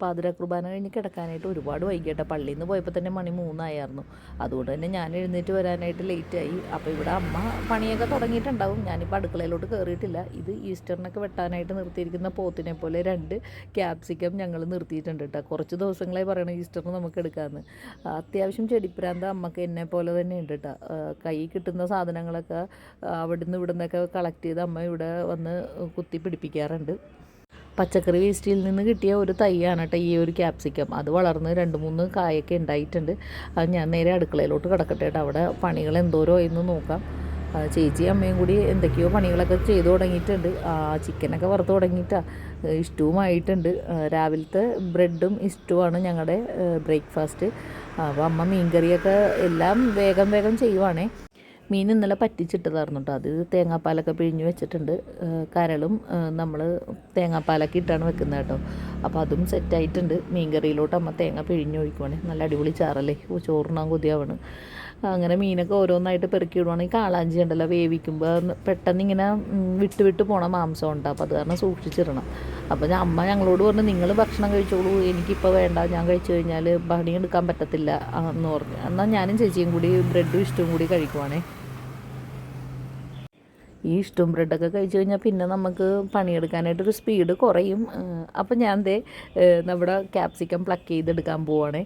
പാതിര കുർബാന കഴിഞ്ഞ് കിടക്കാനായിട്ട് ഒരുപാട് വൈകിട്ട് പള്ളിയിൽ നിന്ന് പോയപ്പോൾ തന്നെ മണി മൂന്നായിരുന്നു അതുകൊണ്ട് തന്നെ ഞാൻ എഴുന്നേറ്റ് വരാനായിട്ട് ലേറ്റായി അപ്പോൾ ഇവിടെ അമ്മ പണിയൊക്കെ തുടങ്ങിയിട്ടുണ്ടാവും. ഞാനിപ്പോൾ അടുക്കളയിലോട്ട് കയറിയിട്ടില്ല ഇത് ഈസ്റ്ററിനൊക്കെ വെട്ടാനായിട്ട് നിർത്തിയിരിക്കുന്ന പോത്തിനെ പോലെ രണ്ട് ക്യാപ്സിക്കം ഞങ്ങൾ നിർത്തിയിട്ടുണ്ട് കേട്ടോ കുറച്ച് ദിവസങ്ങളായി പറയണം ഈസ്റ്ററിന് നമുക്ക് എടുക്കാമെന്ന് അത്യാവശ്യം ചെടിപ്രാന്ത അമ്മയ്ക്ക് എന്നെ പോലെ തന്നെ ഉണ്ട് കേട്ടോ കൈ കിട്ടുന്ന സാധനങ്ങളൊക്കെ അവിടുന്ന് ഇവിടുന്നൊക്കെ കളക്ട് ചെയ്ത് അമ്മ ഇവിടെ വന്ന് കുത്തി പിടിപ്പിക്കാറുണ്ട്. പച്ചക്കറി വേസ്റ്റിൽ നിന്ന് കിട്ടിയ ഒരു തൈയാണ് കേട്ടോ ഈ ഒരു ക്യാപ്സിക്കം അത് വളർന്ന് രണ്ട് മൂന്ന് കായൊക്കെ ഉണ്ടായിട്ടുണ്ട്. അത് ഞാൻ നേരെ അടുക്കളയിലോട്ട് കിടക്കട്ടെ കേട്ടോ. അവിടെ പണികൾ എന്തോരോ എന്ന് നോക്കാം. ചേച്ചി അമ്മയും കൂടി എന്തൊക്കെയോ പണികളൊക്കെ ചെയ്തു തുടങ്ങിയിട്ടുണ്ട്. ആ, ചിക്കനൊക്കെ വറുത്ത് തുടങ്ങിയിട്ടാണ് ഇഷ്ടവുമായിട്ടുണ്ട് രാവിലത്തെ ബ്രെഡും ഇഷ്ടവുമാണ് ഞങ്ങളുടെ ബ്രേക്ക്ഫാസ്റ്റ് അപ്പോൾ അമ്മ മീൻകറിയൊക്കെ എല്ലാം വേഗം വേഗം ചെയ്യുവാണേ. മീൻ ഇന്നലെ പറ്റിച്ചിട്ടതായിരുന്നു കേട്ടോ അത് തേങ്ങാപ്പാലൊക്കെ പിഴിഞ്ഞ് വെച്ചിട്ടുണ്ട്. കരളും നമ്മൾ തേങ്ങാപ്പാലൊക്കെ ഇട്ടാണ് വെക്കുന്നത് കേട്ടോ അപ്പോൾ അതും സെറ്റായിട്ടുണ്ട് മീൻ കറിയിലോട്ട് അമ്മ തേങ്ങ പിഴിഞ്ഞ് ഒഴിക്കുവാണേ. നല്ല അടിപൊളി ചാറല്ലേ? ചോറിനാൻ കൊതിയാവണ്. അങ്ങനെ മീനൊക്കെ ഓരോന്നായിട്ട് പെറുക്കി വിടുവാണെങ്കിൽ കാളാഞ്ചി ഉണ്ടല്ലോ വേവിക്കുമ്പോൾ പെട്ടെന്ന് ഇങ്ങനെ വിട്ട് വിട്ട് പോണ മാംസം ഉണ്ട്. അപ്പോൾ അത് കാരണം സൂക്ഷിച്ചിടണം. അപ്പോൾ അമ്മ ഞങ്ങളോട് പറഞ്ഞു നിങ്ങൾ ഭക്ഷണം കഴിച്ചോളൂ. എനിക്കിപ്പോൾ വേണ്ട. ഞാൻ കഴിച്ചു കഴിഞ്ഞാൽ പണിയെടുക്കാൻ പറ്റത്തില്ല. എന്ന് പറഞ്ഞു. എന്നാൽ ഞാനും ചേച്ചിയും കൂടി ബ്രെഡും ഇഷ്ടവും കൂടി കഴിക്കുവാണേ. ഈ ഇഷ്ടവും ബ്രെഡൊക്കെ കഴിച്ചു കഴിഞ്ഞാൽ പിന്നെ നമുക്ക് പണിയെടുക്കാനായിട്ടൊരു സ്പീഡ് കുറയും. അപ്പം ഞാൻ ദേ നമ്മുടെ ക്യാപ്സിക്കം പ്ലക്ക് ചെയ്തെടുക്കാൻ പോവാണേ.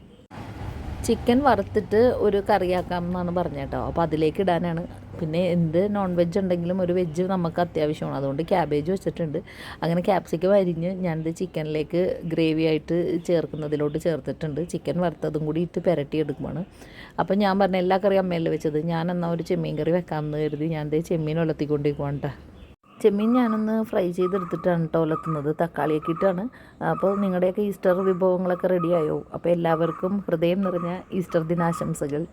ചിക്കൻ വറുത്തിട്ട് ഒരു കറിയാക്കാം എന്നാണ് പറഞ്ഞത് കേട്ടോ. അപ്പോൾ അതിലേക്ക് ഇടാനാണ്. പിന്നെ എന്ത് നോൺ വെജ് ഉണ്ടെങ്കിലും ഒരു വെജ് നമുക്ക് അത്യാവശ്യമാണ്. അതുകൊണ്ട് ക്യാബേജ് വെച്ചിട്ടുണ്ട്. അങ്ങനെ ക്യാപ്സിക്കം അരിഞ്ഞ് ഞാനിത് ചിക്കനിലേക്ക് ഗ്രേവി ആയിട്ട് ചേർക്കുന്നതിലോട്ട് ചേർത്തിട്ടുണ്ട്. ചിക്കൻ വറുത്തതും കൂടി ഇട്ട് പുരട്ടിയെടുക്കുമാണ് അപ്പം ഞാൻ പറഞ്ഞ എല്ലാ കറിയും അമ്മയല്ലേ വെച്ചത്? ഞാൻ എന്നാൽ ഒരു ചെമ്മീൻ കറി വെക്കാമെന്ന് കരുതി ദേ ചെമ്മീൻ ഉലത്തിക്കൊണ്ടിരിക്കുവാണ് കേട്ടോ ചെമ്മീൻ ഞാനൊന്ന് ഫ്രൈ ചെയ്തെടുത്തിട്ടാണ് കേട്ടോ ഉലത്തുന്നത് തക്കാളിയൊക്കെ ഇട്ടാണ്. അപ്പോൾ നിങ്ങളുടെയൊക്കെ ഈസ്റ്റർ വിഭവങ്ങളൊക്കെ റെഡിയായോ അപ്പോൾ എല്ലാവർക്കും ഹൃദയം നിറഞ്ഞ ഈസ്റ്റർ ദിനാശംസകൾ.